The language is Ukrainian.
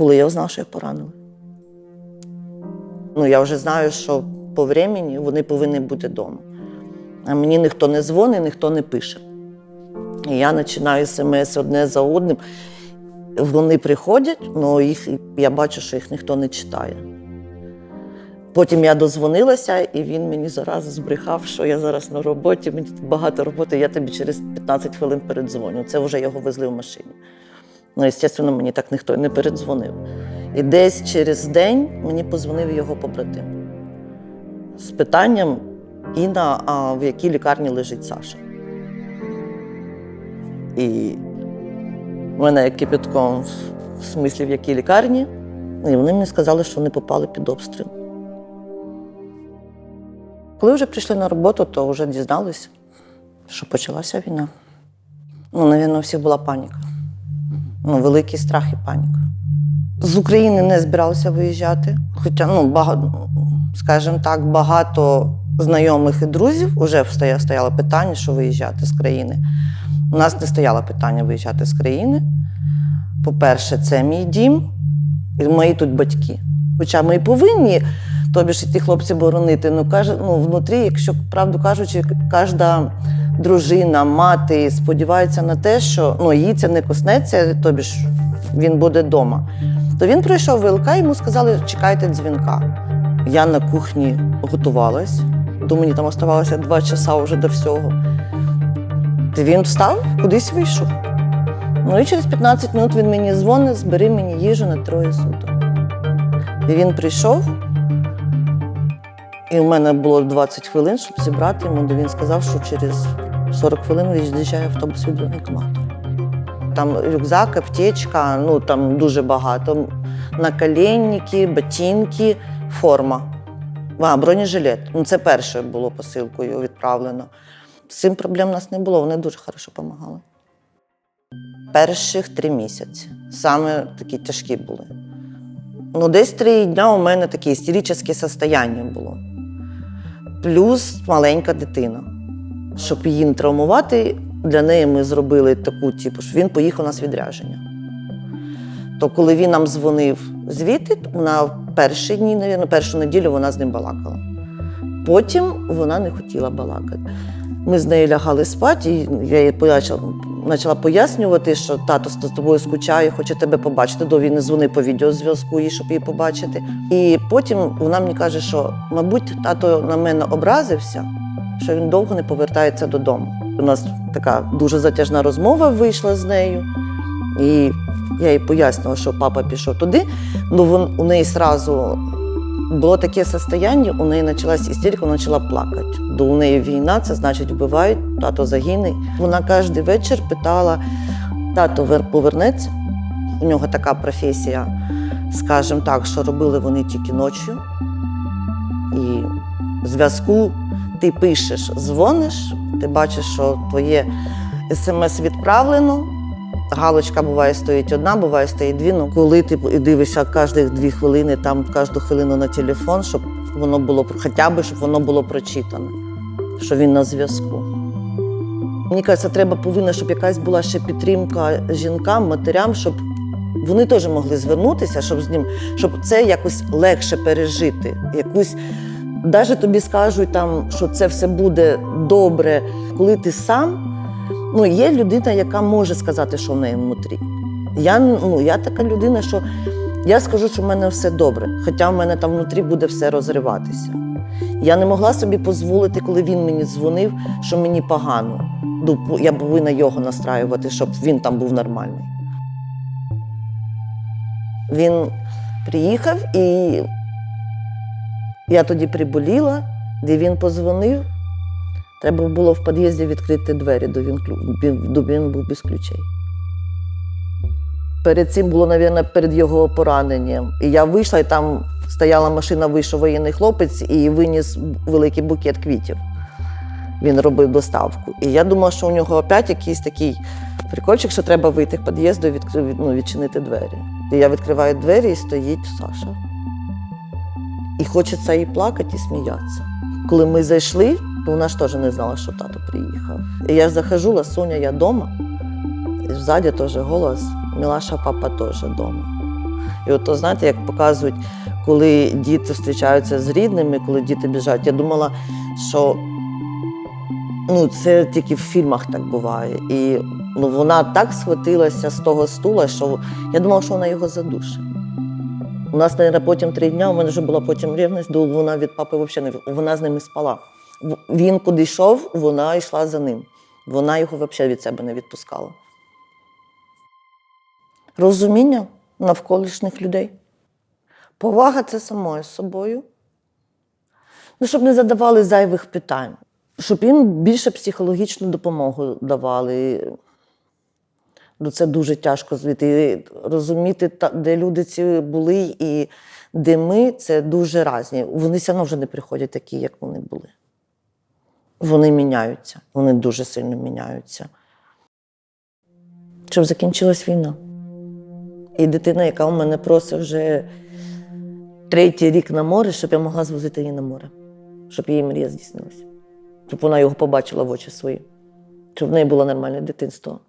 Коли я узнала, що їх поранили. Ну, я вже знаю, що по времені вони повинні бути вдома. А мені ніхто не дзвонить, ніхто не пише. І я починаю смс одне за одним. Вони приходять, але їх, я бачу, що їх ніхто не читає. Потім я дозвонилася, і він мені зараз збрехав, що я зараз на роботі, мені тут багато роботи, я тобі через 15 хвилин передзвоню. Це вже його везли в машині. Ну, звісно, мені так ніхто не передзвонив. І десь через день мені позвонив його побратим з питанням: Інна, а в якій лікарні лежить Саша? І в мене кипятком в- в смислі в якій лікарні. І вони мені сказали, що вони попали під обстріл. Коли вже прийшли на роботу, то вже дізналися, що почалася війна. Ну, навірно, у всіх була паніка. Ну, великий страх і паніка. З України не збиралися виїжджати. Хоча, ну, багато, скажімо так, багато знайомих і друзів вже стояло питання, що виїжджати з країни. У нас не стояло питання виїжджати з країни. По-перше, це мій дім, і мої тут батьки. Хоча ми і повинні тобі ж ті хлопці боронити. Ну, каже, ну, внутрі, якщо правду кажучи, кожна дружина, мати сподівається на те, що ну, їй це не коснеться, тобі ж він буде вдома. То він прийшов в ВЛК, йому сказали, чекайте дзвінка. Я на кухні готувалась. Думаю, мені там оставалося два часа вже до всього. Та він встав, кудись вийшов. Ну і через 15 минут він мені дзвонить, збери мені їжу на троє суток. І він прийшов, і у мене було 20 хвилин, щоб зібрати йому, де він сказав, що через 40 хвилин від'їжджає автобус від воєнкомату. Там рюкзак, аптечка, ну там дуже багато. Наколенники, ботинки, форма. А, бронежилет. Ну, це перше було посилкою відправлено. З цим проблем у нас не було, вони дуже хорошо допомагали. Перших три місяці. Саме такі тяжкі були. Ну, десь три дня у мене таке істеричне состояння було. Плюс маленька дитина. Щоб її не травмувати, для неї ми зробили таку, типу, що він поїхав на відрядження. То коли він нам дзвонив звідти, на перші дні, навірно, першу неділю вона з ним балакала. Потім вона не хотіла балакати. Ми з нею лягали спати, і я їй почала, пояснювати, що тато з тобою скучає, хоче тебе побачити. До він не дзвонив по відеозв'язку, щоб її побачити. І потім вона мені каже, що, мабуть, тато на мене образився, що він довго не повертається додому. У нас така дуже затяжна розмова вийшла з нею. І я їй пояснила, що папа пішов туди. Ну, вон, у неї сразу було таке состояння, у неї почалась істерика, вона почала плакати. До у неї війна, це значить вбивають, тато загине. Вона кожен вечір питала: тато повернеться. У нього така професія, скажімо так, що робили вони тільки ночі. І зв'язку ти пишеш, дзвониш, ти бачиш, що твоє смс відправлено. Галочка буває стоїть одна, буває стоїть дві. Ну, коли ти дивишся кожні дві хвилини, там кожну хвилину на телефон, щоб воно було хоча б, щоб воно було прочитане, що він на зв'язку. Мені кажеться, треба повинна, щоб якась була ще підтримка жінкам, матерям, щоб вони теж могли звернутися, щоб з ним, щоб це якось легше пережити. Якусь, навіть тобі скажуть, там, що це все буде добре, коли ти сам. Ну, є людина, яка може сказати, що в неї внутрі. Я, ну, я така людина, що я скажу, що в мене все добре, хоча в мене там внутрі буде все розриватися. Я не могла собі дозволити, коли він мені дзвонив, що мені погано. Ну, Я повинна його настраювати, щоб він там був нормальний. Він приїхав і я тоді приболіла, де він позвонив. Треба було в під'їзді відкрити двері, до він, до він був без ключей. Перед цим було, мабуть, перед його пораненням. І я вийшла, і там стояла машина, вийшов воєнний хлопець і виніс великий букет квітів. Він робив доставку. І я думала, що у нього опять якийсь такий прикольчик, що треба вийти в під'їзду і від- ну, відчинити двері. І я відкриваю двері і стоїть Саша. І хочеться і плакати, і сміятися. Коли ми зайшли, то вона ж теж не знала, що тато приїхав. І я захожу, Соня, я вдома. І ззаді теж голос, Мілаша, папа теж вдома. І от знаєте, як показують, коли діти зустрічаються з рідними, коли діти біжать, я думала, що ну, це тільки в фільмах так буває. І ну, вона так схватилася з того стула, що я думала, що вона його задушить. У нас, наверное, потім три дні, у мене вже була потім рівність, бо вона від папи взагалі не вона з ними спала. Він куди йшов, вона йшла за ним. Вона його взагалі від себе не відпускала. Розуміння навколишніх людей. Повага це самою собою. Ну, щоб не задавали зайвих питань, щоб їм більше психологічну допомогу давали. Ну, це дуже тяжко звідти. Розуміти, де люди ці були і де ми, це дуже різні. Вони все одно вже не приходять такі, як вони були. Вони міняються, вони дуже сильно міняються. Щоб закінчилась війна. І дитина, яка у мене просить вже третій рік на море, щоб я могла звозити її на море, щоб її мрія здійснилася, щоб вона його побачила в очі свої, щоб в неї було нормальне дитинство.